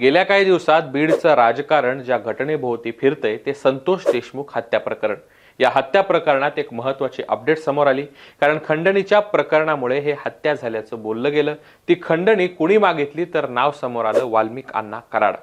गेल्या काही दिवसात बीडचं राजकारण ज्या घटनेभोवती फिरतंय ते संतोष देशमुख हत्या प्रकरण. या हत्या प्रकरणात एक महत्वाची अपडेट समोर आली. कारण खंडणीच्या प्रकरणामुळे हे हत्या झाल्याचं बोललं गेलं. ती खंडणी कुणी मागितली तर नाव समोर आलं वाल्मिक अण्णा कराड.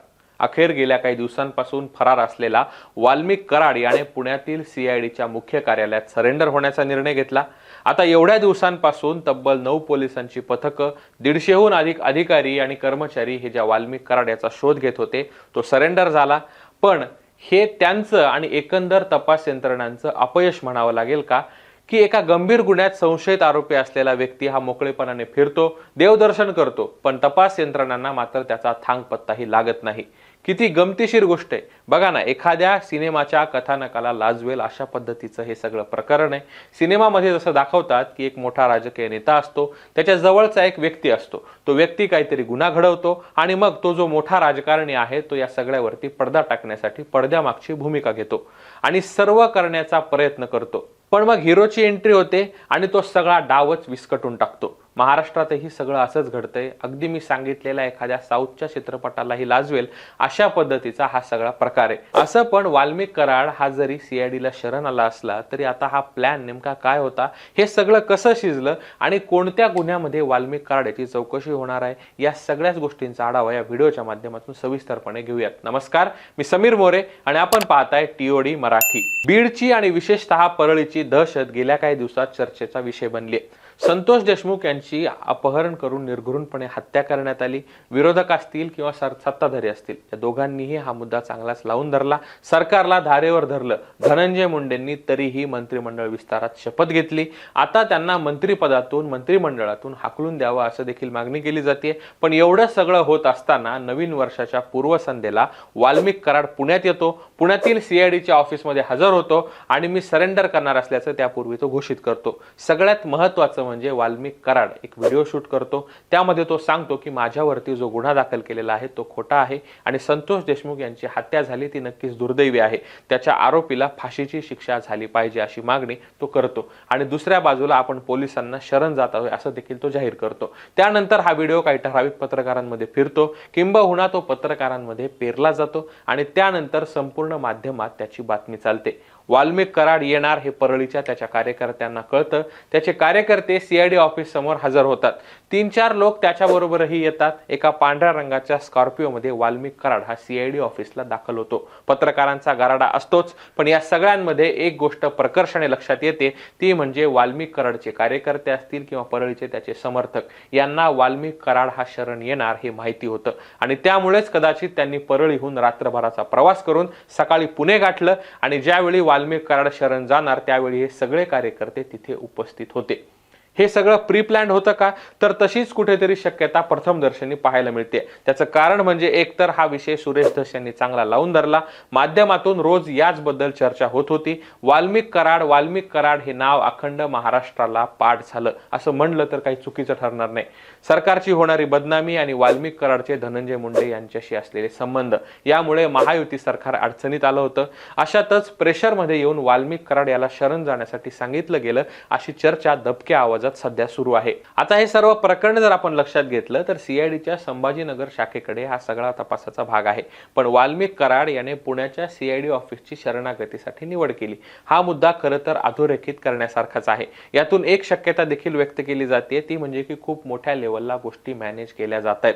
अखेर गेल्या काही दिवसांपासून फरार असलेला वाल्मिक कराड याने पुण्यातील सीआयडीच्या मुख्य कार्यालयात सरेंडर होण्याचा निर्णय घेतला. आता एवढ्या दिवसांपासून तब्बल नऊ पोलिसांची पथकं दीडशेहून अधिक अधिकारी आणि कर्मचारी हे ज्या वाल्मिक कराड याचा शोध घेत होते तो सरेंडर झाला. पण हे त्यांचं आणि एकंदर तपास यंत्रणांचं अपयश म्हणावं लागेल का? की एका गंभीर गुन्ह्यात संशयित आरोपी असलेला व्यक्ती हा मोकळेपणाने फिरतो देवदर्शन करतो पण तपास यंत्रणांना मात्र त्याचा थांग पत्ताही लागत नाही. किती गमतीशीर गोष्ट आहे. बघा ना एखाद्या सिनेमाच्या कथानकाला लाजवेल अशा पद्धतीचं हे सगळं प्रकरण आहे. सिनेमामध्ये जसं दाखवतात की एक मोठा राजकीय नेता असतो त्याच्या जवळचा एक व्यक्ती असतो. तो व्यक्ती काहीतरी गुन्हा घडवतो आणि मग तो जो मोठा राजकारणी आहे तो या सगळ्यावरती पडदा टाकण्यासाठी पडद्यामागची भूमिका घेतो आणि सर्व करण्याचा प्रयत्न करतो. पण मग हिरोची एंट्री होते आणि तो सगळा डावच विस्कटून टाकतो. महाराष्ट्रातही सगळं असंच घडतंय. अगदी मी सांगितलेल्या एखाद्या साऊथच्या चित्रपटालाही लाजवेल अशा पद्धतीचा हा सगळा प्रकार आहे. असं पण वाल्मिक कराड हा जरी सीआयडीला शरण आला असला तरी आता हा प्लॅन नेमका काय होता हे सगळं कसं शिजलं आणि कोणत्या गुन्ह्यामध्ये वाल्मिक कराड याची चौकशी होणार आहे या सगळ्याच गोष्टींचा आढावा या व्हिडिओच्या माध्यमातून सविस्तरपणे घेऊयात. नमस्कार मी समीर मोरे आणि आपण पाहताय टीओडी मराठी. बीडची आणि विशेषतः परळीची दहशत गेल्या काही दिवसात चर्चेचा विषय बनली आहे. संतोष देशमुख यांची अपहरण करून निर्घृणपणे हत्या करण्यात आली. विरोधक असतील किंवा सर- सत्ताधारी असतील या दोघांनीही हा मुद्दा चांगलाच लावून धरला. सरकारला धारेवर धरलं. धनंजय मुंडेंनी तरीही मंत्रिमंडळ विस्तारात शपथ घेतली. आता त्यांना मंत्रिपदातून मंत्रिमंडळातून हाकलून द्यावं असं देखील मागणी केली जाते. पण एवढं सगळं होत असताना नवीन वर्षाच्या पूर्वसंध्येला वाल्मिक कराड पुण्यात येतो. पुण्यातील सीआयडीच्या ऑफिसमध्ये हजर होतो आणि मी सरेंडर करणार असल्याचं त्यापूर्वी तो घोषित करतो. सगळ्यात महत्वाचं म्हणजे वाल्मिक कराड एक व्हिडिओ शूट करतो. त्यामध्ये तो सांगतो की माझ्यावरती जो गुन्हा दाखल केलेला आहे तो खोटा आहे आणि संतोष देशमुख यांची हत्या झाली ती नक्कीच दुर्दैवी आहे. त्याच्या आरोपीला फाशीची शिक्षा झाली पाहिजे अशी मागणी तो करतो. आणि दुसऱ्या बाजूला आपण पोलिसांना शरण जात आहोत असं देखील तो जाहीर करतो. त्यानंतर हा व्हिडिओ काही ठराविक पत्रकारांमध्ये फिरतो. किंबहुना तो पत्रकारांमध्ये पेरला जातो आणि त्यानंतर संपूर्ण माध्यमात त्याची बातमी चालते. वाल्मिक कराड येणार हे परळीच्या त्याच्या कार्यकर्त्यांना कळतं. त्याचे कार्यकर्ते सीआयडी ऑफिस समोर हजर होतात. तीन चार लोक त्याच्याबरोबरही येतात. एका पांढऱ्या रंगाच्या स्कॉर्पिओमध्ये वाल्मिक कराड हा सीआयडी ऑफिसला दाखल होतो. पत्रकारांचा गराडा असतोच पण या सगळ्यांमध्ये एक गोष्ट प्रकर्षाने लक्षात येते. ती म्हणजे वाल्मिक कराडचे कार्यकर्ते असतील किंवा परळीचे त्याचे समर्थक. यांना वाल्मिक कराड हा शरण येणार हे माहिती होतं. आणि त्यामुळेच कदाचित त्यांनी परळीहून रात्रभराचा प्रवास करून सकाळी पुणे गाठलं. आणि ज्यावेळी वाल्मिक कराड शरण जाणार त्यावेळी हे सगळे कार्यकर्ते तिथे उपस्थित होते. हे सगळं प्री प्लॅन्ड होतं का? तर तशीच कुठेतरी शक्यता प्रथमदर्शनी पाहायला मिळते. त्याचं कारण म्हणजे एकतर हा विषय सुरेश धस यांनी चांगला लावून धरला. माध्यमातून रोज याचबद्दल चर्चा होत होती. वाल्मिक कराड वाल्मिक कराड हे नाव अखंड महाराष्ट्राला पाठ झालं. असं म्हणलं तर काही चुकीचं ठरणार नाही. सरकारची होणारी बदनामी आणि वाल्मिक कराडचे धनंजय मुंडे यांच्याशी असलेले संबंध यामुळे महायुती सरकार अडचणीत आलं होतं. अशातच प्रेशरमध्ये येऊन वाल्मिक कराड याला शरण जाण्यासाठी सांगितलं गेलं अशी चर्चा दबक्या आवाजात सध्या सुरू आहे. आता हे सर्व प्रकरण जर आपण लक्षात घेतलं तर सीआयडीच्या संभाजीनगर शाखेकडे हा सगळा तपासाचा भाग आहे. पण वाल्मिक कराड याने पुण्याच्या सीआयडी ऑफिसची शरणागतीसाठी निवड केली. हा मुद्दा खरं तर अधोरेखित करण्यासारखाच आहे. यातून एक शक्यता देखील व्यक्त केली जाते ती म्हणजे की खूप मोठ्या लेवलला गोष्टी मॅनेज केल्या जात आहेत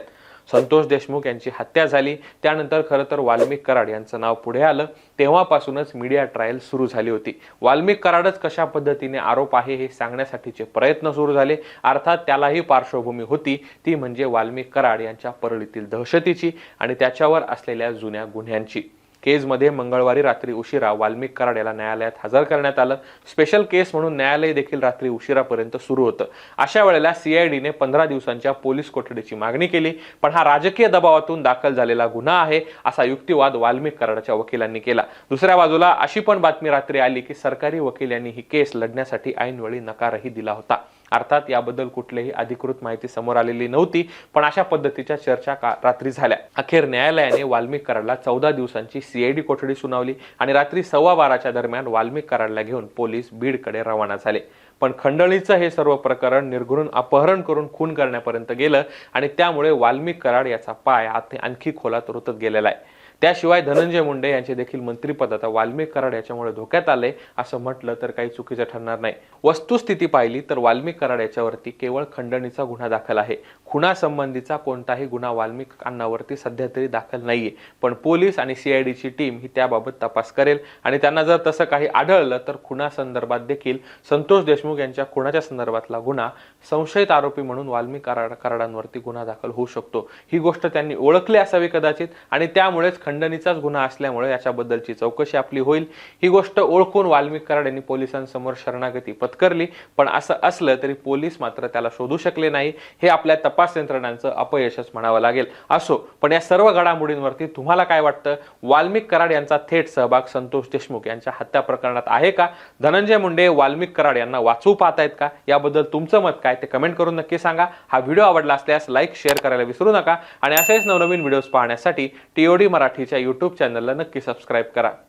संतोष देशमुख यांची हत्या झाली. त्यानंतर खरं तर वाल्मिक कराड यांचं नाव पुढे आलं. तेव्हापासूनच मीडिया ट्रायल सुरू झाली होती. वाल्मिक कराडच कशा पद्धतीने आरोप आहे हे सांगण्यासाठीचे प्रयत्न सुरू झाले. अर्थात त्यालाही पार्श्वभूमी होती. ती म्हणजे वाल्मिक कराड यांच्या परळीतील दहशतीची आणि त्याच्यावर असलेल्या जुन्या गुन्ह्यांची. केजमध्ये मंगळवारी रात्री उशिरा वाल्मिक कराड याला न्यायालयात हजर करण्यात आलं. स्पेशल केस म्हणून न्यायालय देखील रात्री उशिरापर्यंत सुरू होतं. अशा वेळेला सीआयडीने पंधरा दिवसांच्या पोलीस कोठडीची मागणी केली. पण हा राजकीय दबावातून दाखल झालेला गुन्हा आहे असा युक्तिवाद वाल्मिक कराडाच्या वकिलांनी केला. दुसऱ्या बाजूला अशी पण बातमी रात्री आली की सरकारी वकील यांनी ही केस लढण्यासाठी ऐनवेळी नकारही दिला होता. अर्थात याबद्दल कुठलीही अधिकृत माहिती समोर आलेली नव्हती पण अशा पद्धतीच्या चर्चा का रात्री झाल्या. अखेर न्यायालयाने वाल्मिक कराडला चौदा दिवसांची सीआयडी कोठडी सुनावली आणि रात्री सव्वा बाराच्या दरम्यान वाल्मिक कराडला घेऊन पोलीस बीडकडे रवाना झाले. पण खंडणीचं हे सर्व प्रकरण निर्घृण अपहरण करून खून करण्यापर्यंत गेलं आणि त्यामुळे वाल्मिक कराड याचा पाय आणखी खोलात रुतत गेलेला आहे. त्याशिवाय धनंजय मुंडे यांचे देखील मंत्रिपद आता वाल्मिक कराड याच्यामुळे धोक्यात आले असं म्हटलं तर काही चुकीचं ठरणार नाही. वस्तुस्थिती पाहिली तर वाल्मिक कराड याच्यावरती केवळ खंडणीचा गुन्हा दाखल आहे. खुनासंबंधीचा कोणताही गुन्हा वाल्मिक अण्णावरती सध्या तरी दाखल नाहीये. पण पोलीस आणि सीआयडीची टीम ही त्याबाबत तपास करेल आणि त्यांना जर तसं काही आढळलं तर खुनासंदर्भात देखील संतोष देशमुख यांच्या खुनाच्या संदर्भातला गुन्हा संशयित आरोपी म्हणून वाल्मिक कराड कराडांवरती गुन्हा दाखल होऊ शकतो. ही गोष्ट त्यांनी ओळखली असावी कदाचित आणि त्यामुळेच खंडणीचाच गुन्हा असल्यामुळे याच्याबद्दलची चौकशी आपली होईल. ही गोष्ट ओळखून वाल्मिक कराड यांनी पोलिसांसमोर शरणागती पत्करली. पण असं असलं तरी पोलीस मात्र त्याला शोधू शकले नाही. हे आपल्या तपास यंत्रणांचं अपयशच म्हणावं लागेल. असो पण या सर्व घडामोडींवरती तुम्हाला काय वाटतं? वाल्मिक कराड यांचा थेट सहभाग संतोष देशमुख यांच्या हत्या प्रकरणात आहे का? धनंजय मुंडे वाल्मिक कराड यांना वाचवू पाहतायत का? याबद्दल तुमचं मत काय? ते कमेंट करून नक्की सांगा. हा व्हिडिओ आवडला असल्यास लाईक शेअर करायला विसरू नका. आणि असेच नवनवीन व्हिडिओज पाहण्यासाठी टीओडी मराठीच्या यूट्यूब चॅनलला नक्की सबस्क्राईब करा.